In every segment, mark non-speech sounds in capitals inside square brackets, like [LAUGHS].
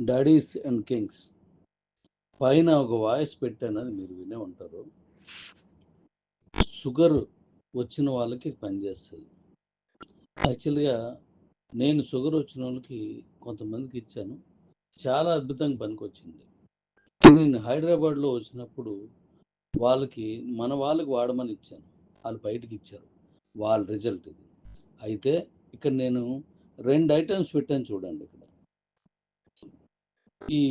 Daddy's and Kings పైన ఒక voice పెట్టాను మీరు వినే ఉంటారు. షుగర్ వచ్చిన వాళ్ళకి పనిచేస్తుంది. యాక్చువల్గా నేను షుగర్ వచ్చిన వాళ్ళకి కొంతమందికి ఇచ్చాను. చాలా అద్భుతంగా పనికొచ్చింది. నేను హైదరాబాద్లో వచ్చినప్పుడు వాళ్ళకి మన వాళ్ళకి వాడమని ఇచ్చాను. వాళ్ళు బయటకి ఇచ్చారు. వాళ్ళ రిజల్ట్ ఇది. అయితే ఇక్కడ నేను రెండు ఐటమ్స్ పెట్టాను చూడండి ఇక్కడ. ఈ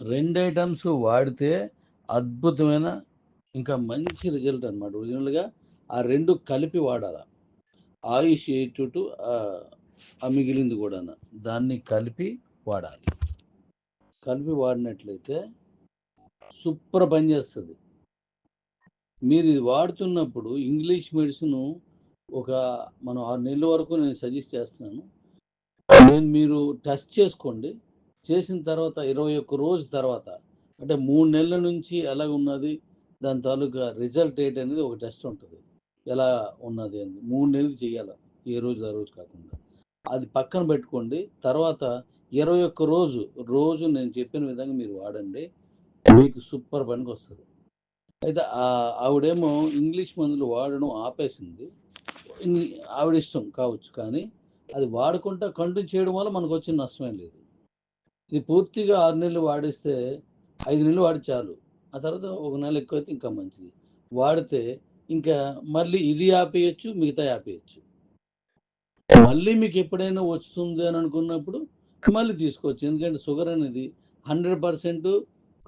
రెండు ఐటమ్స్ వాడితే అద్భుతమైన ఇంకా మంచి రిజల్ట్ అనమాట ఒరిజినల్గా ఆ రెండు కలిపి వాడాల. ఆయుష్ ఎయిట్ టు ఆ మిగిలింది కూడా దాన్ని కలిపి వాడాలి. కలిపి వాడినట్లయితే సూపర్ పనిచేస్తుంది మీరు ఇది వాడుతున్నప్పుడు ఇంగ్లీష్ మెడిసిన్ ఒక మనం ఆరు నెలల వరకు నేను సజెస్ట్ చేస్తున్నాను. నేను మీరు టెస్ట్ చేసుకోండి. చేసిన తర్వాత ఇరవై ఒక్క రోజు తర్వాత అంటే మూడు నెలల నుంచి ఎలా ఉన్నది దాని తాలూకా రిజల్ట్ ఏంటి అనేది ఒక టెస్ట్ ఉంటుంది. ఎలా ఉన్నది అని మూడు నెలలు చేయాలి ఏ రోజు ఆ రోజు కాకుండా. అది పక్కన పెట్టుకోండి తర్వాత ఇరవై ఒక్క రోజు రోజు నేను చెప్పిన విధంగా మీరు వాడండి మీకు సూపర్ పనికి వస్తుంది. అయితే ఆ- ఆవిడేమో ఇంగ్లీష్ మందులు వాడడం ఆపేసింది. ఆవిడ ఇష్టం కావచ్చు కానీ అది వాడుకుంటా కంటిన్యూ చేయడం వల్ల మనకు వచ్చిన నష్టమే లేదు. ఇది పూర్తిగా ఆరు నెలలు వాడిస్తే ఐదు నెలలు వాడి చాలు. ఆ తర్వాత ఒక నెల ఎక్కువైతే ఇంకా మంచిది. వాడితే ఇంకా మళ్ళీ ఇది ఆపేయచ్చు మిగతా ఆపేయచ్చు. మళ్ళీ మీకు ఎప్పుడైనా వస్తుంది అని అనుకున్నప్పుడు మళ్ళీ తీసుకోవచ్చు. ఎందుకంటే షుగర్ అనేది హండ్రెడ్ పర్సెంట్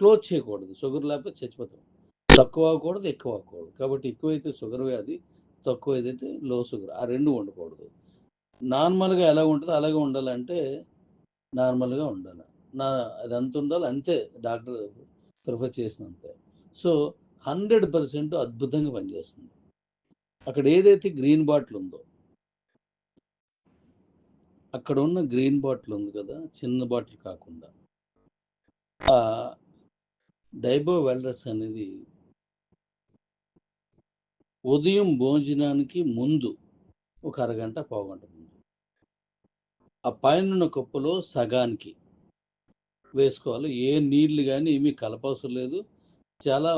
క్లోజ్ చేయకూడదు. షుగర్ లేకపోతే చచ్చిపోతాం. తక్కువ అవ్వకూడదు ఎక్కువ అవ్వకూడదు. కాబట్టి ఎక్కువైతే షుగర్ వ్యాధి తక్కువ ఏదైతే లో షుగర్. ఆ రెండు ఉండకూడదు నార్మల్గా ఎలా ఉంటుందో అలాగే ఉండాలంటే నార్మల్గా ఉండాలి. నా అది అంత ఉండాలి అంతే డాక్టర్ ప్రిఫర్ చేసినంతే. సో హండ్రెడ్ పర్సెంట్ అద్భుతంగా పనిచేస్తుంది. అక్కడ ఏదైతే గ్రీన్ బాటిల్ ఉందో అక్కడ ఉన్న గ్రీన్ బాటిల్ ఉంది కదా చిన్న బాటిల్ కాకుండా. ఆ డైబో వెల్రస్ అనేది ఉదయం భోజనానికి ముందు ఒక అరగంట పావుగంట ఆ పైన కప్పులో సగానికి వేసుకోవాలి. ఏ నీళ్ళు కానీ ఏమీ కలపవసరం లేదు. చాలా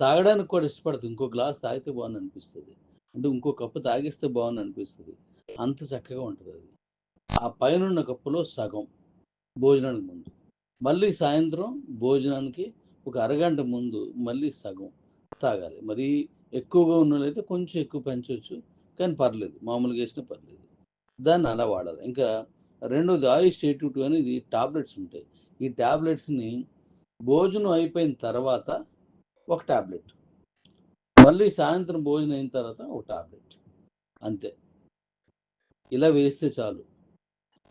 తాగడానికి కూడా ఇష్టపడుతుంది ఇంకో గ్లాస్ తాగితే బాగుంది అనిపిస్తుంది అంటే ఇంకో కప్పు తాగిస్తే బాగుంది అనిపిస్తుంది అంత చక్కగా ఉంటుంది అది. ఆ పైన కప్పులో సగం భోజనానికి ముందు. మళ్ళీ సాయంత్రం భోజనానికి ఒక అరగంట ముందు మళ్ళీ సగం తాగాలి. మరి ఎక్కువగా ఉన్నట్లయితే కొంచెం ఎక్కువ పెంచవచ్చు కానీ పర్లేదు. మామూలుగా వేసినా పర్లేదు. దాన్ని అలా వాడాలి. ఇంకా రెండోది ఆయుష్ ఎయిట్ అనేది టాబ్లెట్స్ ఉంటాయి. ఈ టాబ్లెట్స్ని భోజనం అయిపోయిన తర్వాత ఒక టాబ్లెట్. మళ్ళీ సాయంత్రం భోజనం అయిన తర్వాత ఒక టాబ్లెట్. అంతే. ఇలా వేస్తే చాలు.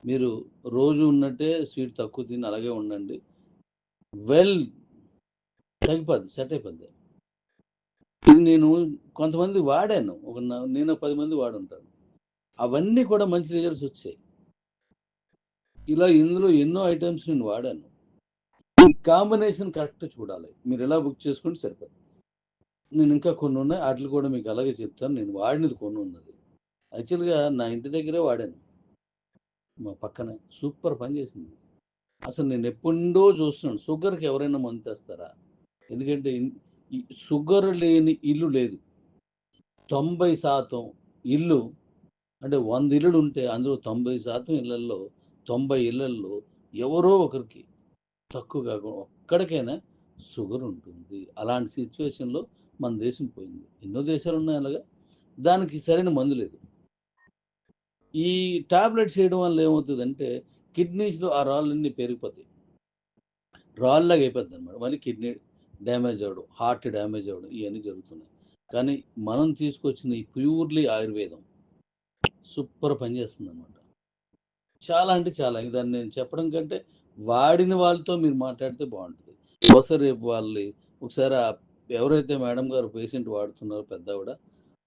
మీరు రోజు ఉన్నట్టే స్వీట్ తక్కువ తిని అలాగే ఉండండి. వెల్ తగ్గిపోద్ది సెట్ అయిపోద్ది. ఇది నేను కొంతమంది వాడాను. ఒక నేను పది మంది వాడుంటాను అవన్నీ కూడా మంచి రిజల్ట్స్ వచ్చాయి. ఇలా ఇందులో ఎన్నో ఐటమ్స్ నేను వాడాను. ఈ కాంబినేషన్ కరెక్ట్ చూడాలి. మీరు ఎలా బుక్ చేసుకుంటే సరిపోతుంది నేను ఇంకా కొన్ని ఉన్నాయి వాటిని కూడా మీకు అలాగే చెప్తాను. నేను వాడినది కొన్ని ఉన్నది. యాక్చువల్గా నా ఇంటి దగ్గరే వాడాను. మా పక్కనే సూపర్ పని చేసింది. అసలు నేను ఎప్పుడో చూస్తున్నాను. షుగర్కి ఎవరైనా మందు తెస్తారా? ఎందుకంటే షుగర్ లేని ఇల్లు లేదు. తొంభై శాతం ఇల్లు అంటే వంద ఇల్లులు ఉంటే అందులో తొంభై శాతం ఇళ్ళల్లో తొంభై ఇళ్ళల్లో ఎవరో ఒకరికి తక్కువ కాకుండా ఒక్కడికైనా షుగర్ ఉంటుంది. అలాంటి సిచ్యువేషన్లో మన దేశం పోయింది. ఎన్నో దేశాలు ఉన్నాయి అలాగా. దానికి సరైన మందు లేదు. ఈ టాబ్లెట్స్ వేయడం వల్ల ఏమవుతుందంటే కిడ్నీస్లో ఆ రాళ్ళన్నీ పెరిగిపోతాయి. రాళ్ళలాగా అయిపోద్ది అనమాట మళ్ళీ కిడ్నీ డ్యామేజ్ అవ్వడం హార్ట్ డ్యామేజ్ అవ్వడం ఇవన్నీ జరుగుతున్నాయి. కానీ మనం తీసుకొచ్చిన ఈ ప్యూర్లీ ఆయుర్వేదం సూపర్ పనిచేస్తుంది అనమాట చాలా అంటే చాలా. దాన్ని నేను చెప్పడం కంటే వాడిన వాళ్ళతో మీరు మాట్లాడితే బాగుంటుంది. బహుశా రేపు వాళ్ళు ఒకసారి ఎవరైతే మేడం గారు పేషెంట్ వాడుతున్నారో పెద్ద ఆవిడ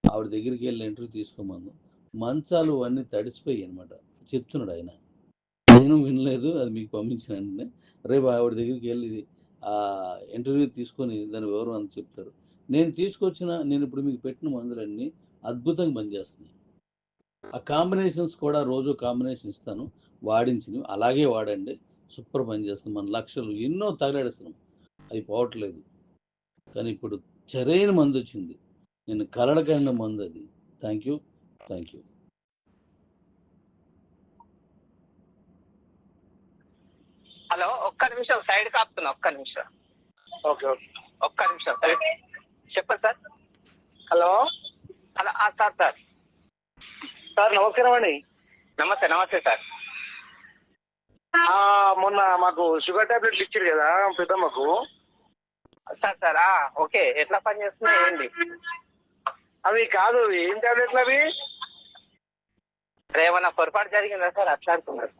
ఆవిడ దగ్గరికి వెళ్ళి ఇంటర్వ్యూ తీసుకోమను మంచాలు అన్నీ తడిసిపోయి అనమాట చెప్తున్నాడు ఆయన. నేను వినలేదు అది మీకు పంపించిన వెంటనే. రేపు ఆవిడ దగ్గరికి వెళ్ళి ఆ ఇంటర్వ్యూ తీసుకొని దాని వివరం అంత చెప్తారు. నేను తీసుకొచ్చిన నేను ఇప్పుడు మీకు పెట్టిన మందులన్నీ అద్భుతంగా పనిచేస్తున్నాయి. ఆ కాంబినేషన్స్ కూడా రోజు కాంబినేషన్ ఇస్తాను. వాడించినవి అలాగే వాడండి. సూపర్ పని చేస్తున్నాం మన లక్షలు ఎన్నో తగలాడిస్తున్నాం. అవి పోవట్లేదు. కానీ ఇప్పుడు సరైన మందు వచ్చింది. నేను కలడకండి మందు అది. Thank you. Thank you. Hello ఒక్క నిమిషం. సైడ్ కాపుతున్నా ఒక్క నిమిషం. Okay okay. ఒక్క నిమిషం. చెప్పండి సార్. హలో. హలో ఆ, సార్ సార్. సార్ నమస్కారం అండి. నమస్తే నమస్తే సార్. ఆ, మొన్న మాకు షుగర్ టాబ్లెట్లు ఇచ్చారు కదా పెద్దమ్మకు. సార్ సార్ ఆ, ఓకే. ఎట్లా పని చేస్తున్నాయి ఏంటి? అవి కాదు ఏం టాబ్లెట్లు అవి? ఏమన్నా పొరపాటు జరిగిందా సార్? అట్లా అంటున్నారు.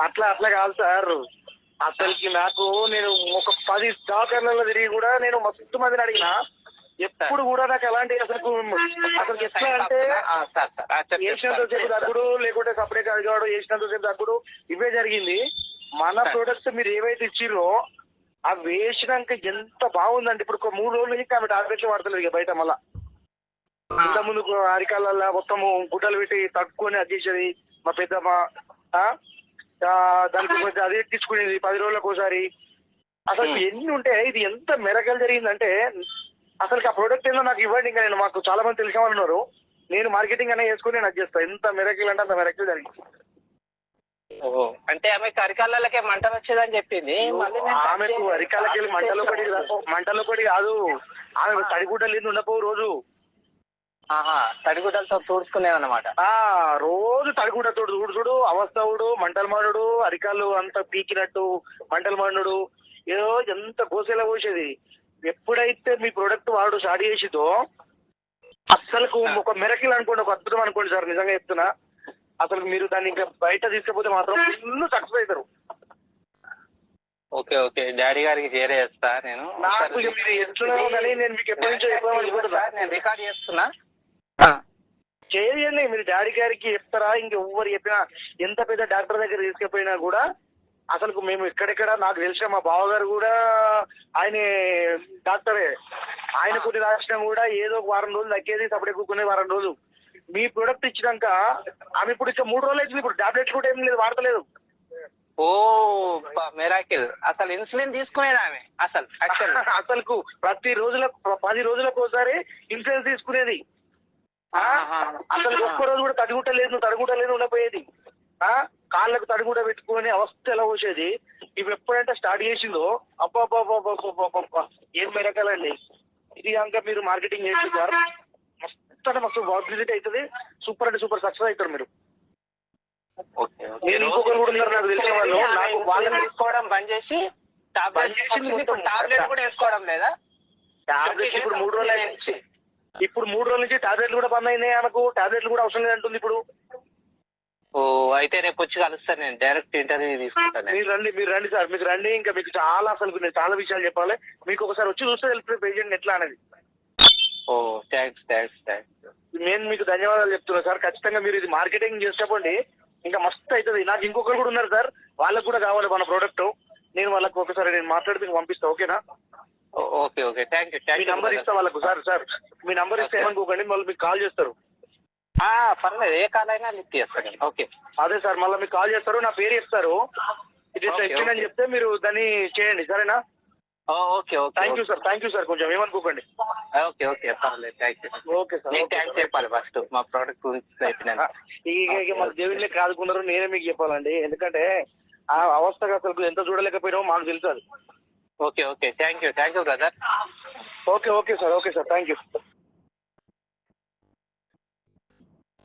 అట్లా అట్లా కాదు సార్. అసలుకి నాకు నేను ఒక పది దవాఖానాలలో తిరిగి కూడా నేను మస్తు మందిని అడిగిన ఎప్పుడు కూడా నాకు అలాంటి అసలు అసలు ఎట్లా అంటే ఆ, సార్ సార్ ఆ, చెప్పండి, వేసినంత సార్. సేపు తగ్గుడు లేకుంటే సపరేట్ అడిగాడు వేసినంత సేపు తగ్గుడు ఇవే జరిగింది మన. ప్రోడక్ట్స్ మీరు ఏవైతే ఇచ్చిర్రో అవి వేసినాక ఎంత బాగుందండి ఇప్పుడు ఒక మూడు రోజుల నుంచి ఆమె టాబ్లెట్లు వాడతలేదు ఇక బయట మళ్ళా ఇంత ముందు అరికాళ్ళల్లో మొత్తం గుడ్డలు పెట్టి తక్కువని అది చేసేది మా పెద్దమ్మ ఆ? ఆ, దానికి కొంచెం అది ఎక్కించుకునేది పది రోజులకు ఒకసారి అసలు. ఎన్ని ఉంటే ఇది ఎంత మెరకలు జరిగిందంటే అసలు ఆ ప్రోడక్ట్ ఏందో నాకు ఇవ్వండి ఇంకా నేను. మాకు చాలా మంది తెలిసిన వాళ్ళు ఉన్నారు. నేను మార్కెటింగ్ అనే చేసుకుని నేను అది చేస్తాను ఎంత మెరకలు అంటే అంత మెరకలు జరిగింది. ఓహో అంటే ఆమె అరికాళ్ళకే మంటలు వచ్చేదని చెప్పింది. ఆమెకు అరికాలకి వెళ్ళి మంటలో పడి [LAUGHS] మంటలో పడి కాదు ఆమె తడిగుడ్డలు లేదు ఉండపో రోజు. ఆహా తడిగుడ్డలతో తూడుచుకునేది అనమాట ఆ రోజు తడిగుడ్డతో చూడు అవస్థవుడు మంటలు మాడుడు అరికాలు అంత పీకినట్టు మంటలు మాడుడు ఏదో ఎంత గోసేలా పోసేది. ఎప్పుడైతే మీ ప్రొడక్ట్ వాడు స్టార్ట్ చేసిదో అస్సలకు ఒక మెరకిల్ అనుకోండి ఒక అద్భుతం అనుకోండి సార్ నిజంగా చెప్తున్నా. అసలు మీరు దాన్ని ఇంకా బయట తీసుకపోతే మాత్రం ఫుల్ సక్సెస్ అవుతారు. Okay okay. డాడీ గారికి చేరేస్తా నేను. నాకు మీరు ఎట్లున్నారో కానీ నేను మీకు ఎప్పటి నుంచో చెప్పాలనుకుంటున్నా సార్, నేను రికార్డ్ చేస్తున్నా. చేయండి మీరు డాడీ గారికి చెప్తారా? ఇంకెవ్వరు చెప్పినా ఎంత పెద్ద డాక్టర్ దగ్గర తీసుకుపోయినా కూడా అసలు మేము ఎక్కడెక్కడ నాకు తెలిసిన మా బావగారు కూడా ఆయన డాక్టరే. ఆయన కొన్ని రాసినా కూడా ఏదో ఒక వారం రోజులు తగ్గేది సపడే కూకునే వారం రోజులు. మీ ప్రొడక్ట్ ఇచ్చినాక ఆమె ఇప్పుడు ఇంకా మూడు రోజులు అవుతుంది ఇప్పుడు. టాబ్లెట్స్ కూడా ఏం లేదు వాడతలేదు. ఓ మెరాకిల్ అసలు ఇన్సులిన్ తీసుకునేది ఆమె. అసలు [LAUGHS] అసలుకు ప్రతి రోజులకు పది రోజులకు ఒకసారి ఇన్సూరెన్స్ తీసుకునేది? అసలు ఒక్క రోజు కూడా తడిగుట్టలేదు తడిగుట్టలేదు ఉండపోయేది. కాళ్ళకు తడిగుడ్డ పెట్టుకొని అవస్థ ఎలా వచ్చేది ఇవి ఎప్పుడైతే స్టార్ట్ చేసిందో అబ్బా ఏం మెరకాలండి. ఇది కనుక మీరు మార్కెటింగ్ చేస్తున్నారు మస్తు అంటే మస్తు పబ్లిసిటీ అవుతుంది. సూపర్ అంటే సూపర్ సక్సెస్ అవుతారు మీరు. నేను ఇంకొకరు కూడా ఉన్నారు నాకు తెలిసిన వాళ్ళు. నాకు వాళ్ళని తీసుకోవడం బంద్ చేసి టాబ్లెట్ టాబ్లెట్ కూడా వేసుకోవడం లేదా? టాబ్లెట్స్ ఇప్పుడు మూడు రోజులు. ఇప్పుడు మూడు రోజుల నుంచి టాబ్లెట్లు కూడా బంద్ అయినాయి ఆమెకు. టాబ్లెట్లు కూడా అవసరం లేదంటుంది ఇప్పుడు. అయితే రేపు వచ్చి కలుస్తాను నేను. డైరెక్ట్ ఇంటర్వ్యూ తీసుకుంటాను. మీరు రండి మీరు రండి సార్ మీకు రండి. ఇంకా మీకు చాలా అసలు నేను చాలా విషయాలు చెప్పాలి. మీకు ఒకసారి వచ్చి చూస్తే తెలుస్తుంది పేషెంట్ ఎట్లా అనేది. ఓ థ్యాంక్స్ థ్యాంక్స్ థ్యాంక్స్ నేను మీకు ధన్యవాదాలు చెప్తున్నా సార్. ఖచ్చితంగా మీరు ఇది మార్కెటింగ్ చేసేటప్పండి ఇంకా మస్తు అవుతుంది. నాకు ఇంకొకరు కూడా ఉన్నారు సార్. వాళ్ళకు కూడా కావాలి మన ప్రోడక్ట్ నేను వాళ్ళకు ఒకసారి నేను మాట్లాడితే మీకు పంపిస్తా ఓకేనా? Okay okay. థ్యాంక్ యూ మీ నంబర్ ఇస్తా వాళ్ళకు సార్ సార్. మీ నంబర్ ఇస్తే ఏమనుకోకండి మళ్ళీ మీకు కాల్ చేస్తారు. పర్లేదు. ఏ కాల్ అయినా లిఫ్ట్ చేస్తాను. ఓకే. అదే సార్ మళ్ళీ మీకు కాల్ చేస్తారు నా పేరు చెప్తారు. ఇది ఇచ్చిందని okay. చెప్తే మీరు దాన్ని చేయండి సరేనా? Okay okay thank you sir thank you sir కొంచెం ఏమనుకోకండి. ఓకే ఓకే పర్లేదు. థ్యాంక్ యూ ఓకే సార్ నేను ఓకే థ్యాంక్స్. చెప్పాలి ఫస్ట్ మా ప్రోడక్ట్ గురించి చెప్పినాను ఇక మన దేవుళ్ళే కాదుకున్నారు నేనే మీకు చెప్పాలండి. ఎందుకంటే ఆ అవస్థకు అసలు ఎంత చూడలేకపోయినామో మాకు తెలుసు okay okay. Thank you thank you brother okay okay sir. Okay sir. Thank you